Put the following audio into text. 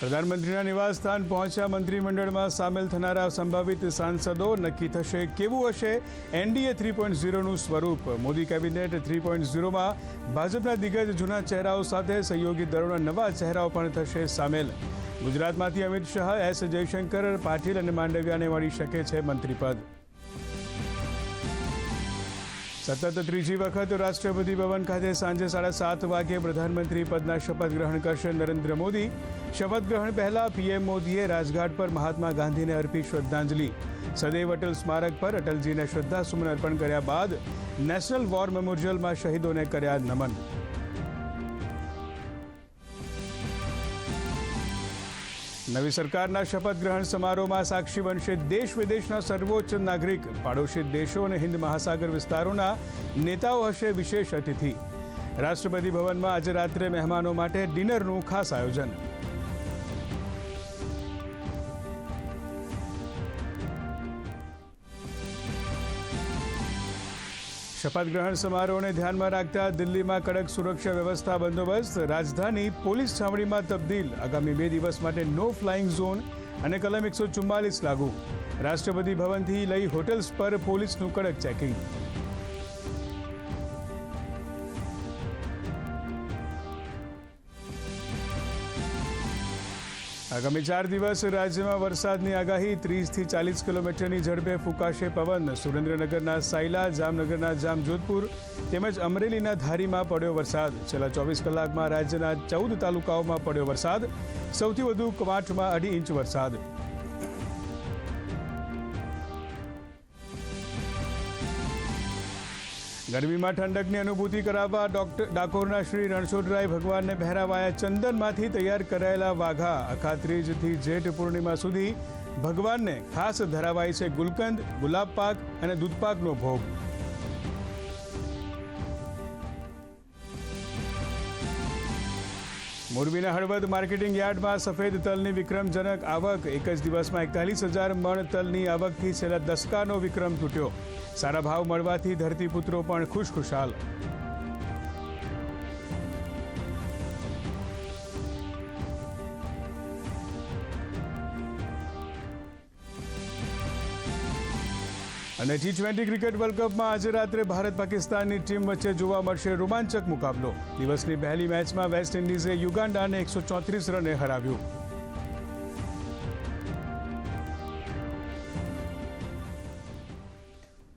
પ્રધાનમંત્રીના નિવાસસ્થાન પહોંચ્યા મંત્રીમંડળમાં સામેલ થનારા સંભવિત સાંસદો નક્કી થશે કેવું હશે? એનડીએ થ્રી પોઈન્ટ ઝીરોનું સ્વરૂપ, મોદી કેબિનેટ થ્રી પોઈન્ટ ઝીરોમાં ભાજપના દિગ્ગજ જૂના ચહેરાઓ સાથે સહયોગી દળોના નવા ચહેરાઓ પણ થશે સામેલ. ગુજરાતમાંથી અમિત શાહ, એસ જયશંકર, પાટીલ અને માંડવિયાને મળી શકે છે મંત્રીપદ. સતત ત્રીજી વખત રાષ્ટ્રપતિ ભવન ખાતે સાંજે સાડા સાત વાગ્યે પ્રધાનમંત્રી પદના શપથ ગ્રહણ કરશે નરેન્દ્ર મોદી. શપથ ગ્રહણ પહેલા પીએમ મોદીએ રાજઘાટ પર મહાત્મા ગાંધીને અર્પી શ્રદ્ધાંજલિ. સદૈવ અટલ સ્મારક પર અટલજીને શ્રદ્ધાસુમન અર્પણ કર્યા બાદ નેશનલ વોર મેમોરિયલમાં શહીદોને કર્યા નમન. નવી સરકારના શપથ ગ્રહણ સમારોહમાં સાક્ષી બનશે દેશ વિદેશના સર્વોચ્ચ નાગરિક. પાડોશી દેશો અને હિન્દ મહાસાગર વિસ્તારોના નેતાઓ હશે વિશેષ અતિથિ. રાષ્ટ્રપતિ ભવનમાં આજે રાત્રે મહેમાનો માટે ડિનરનું ખાસ આયોજન. શપથ ગ્રહણ સમારોહને ધ્યાનમાં રાખતા દિલ્હીમાં કડક સુરક્ષા વ્યવસ્થા બંદોબસ્ત, રાજધાની પોલીસ છાવણીમાં તબદીલ, આગામી બે દિવસ માટે નો ફ્લાઇંગ ઝોન અને કલમ એકસો ચુમ્માલીસ લાગુ. રાષ્ટ્રપતિ ભવનથી લઈ હોટેલ્સ પર પોલીસનું કડક ચેકિંગ. આગામી ચાર દિવસ રાજ્યમાં વરસાદની આગાહી. ત્રીસથી ચાલીસ કિલોમીટરની ઝડપે ફૂંકાશે પવન. સુરેન્દ્રનગરના સાયલા, જામનગરના જામજોધપુર તેમજ અમરેલીના ધારીમાં પડ્યો વરસાદ. છેલ્લા ચોવીસ કલાકમાં રાજ્યના ચૌદ તાલુકાઓમાં પડ્યો વરસાદ. સૌથી વધુ કવાંટમાં અઢી ઇંચ વરસાદ. ગરમીમાં ઠંડકની અનુભૂતિ કરાવવા ડોક્ટર ડાકોરના શ્રી રણછોડરાય ભગવાનને પહેરાવાયા ચંદનમાંથી તૈયાર કરાયેલા વાઘા, અખાત્રીજથી જેઠ પૂર્ણિમા સુધી ભગવાનને ખાસ ધરાવાય છે ગુલકંદ, ગુલાબ પાક અને દૂધપાકનો ભોગ. મોરબીના હળવદ માર્કેટિંગ યાર્ડમાં સફેદ તલની વિક્રમજનક આવક, એક જ દિવસમાં એકતાલીસ હજાર મણ તલની આવકથી છેલ્લા દસકાનો વિક્રમ તૂટ્યો. સારા ભાવ મળવાથી ધરતીપુત્રો પણ ખુશખુશાલ. અને ટી ટ્વેન્ટી ક્રિકેટ વર્લ્ડ કપમાં આજે રાત્રે ભારત પાકિસ્તાનની ટીમ વચ્ચે જોવા મળશે રોમાંચક મુકાબલો. દિવસની પહેલી મેચમાં વેસ્ટ ઇન્ડિઝે યુગાન્ડાને એકસો ચોત્રીસ રને હરાવ્યું.